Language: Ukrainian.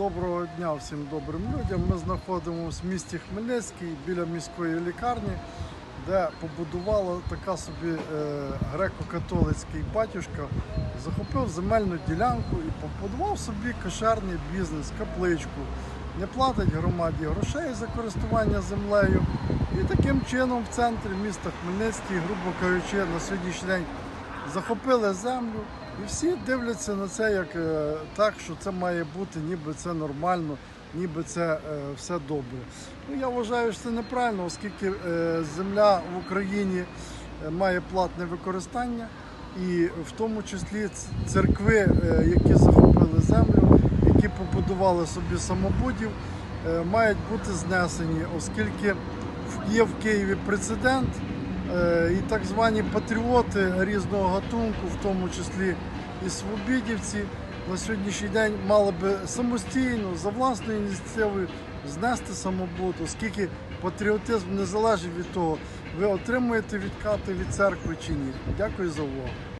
Доброго дня всім добрим людям. Ми знаходимося в місті Хмельницький біля міської лікарні, де побудувала така собі е, греко-католицький батюшка, захопив земельну ділянку і побудував собі кошерний бізнес, капличку. Не платить громаді грошей за користування землею. І таким чином в центрі міста Хмельницький, грубо кажучи, на сьогоднішній день захопили землю, і всі дивляться на це як е, так, що це має бути, ніби це нормально, ніби це е, все добре. Ну я вважаю, що це неправильно, оскільки е, земля в Україні має платне використання, і в тому числі церкви, які захопили землю, які побудували собі самобудів, мають бути знесені, оскільки є в Києві прецедент. Е, і так звані патріоти різного гатунку, в тому числі і свобідівці, на сьогоднішній день мали би самостійно за власною ініціативою знести самобут, оскільки патріотизм не залежить від того, ви отримуєте відкати від церкви чи ні. Дякую за увагу.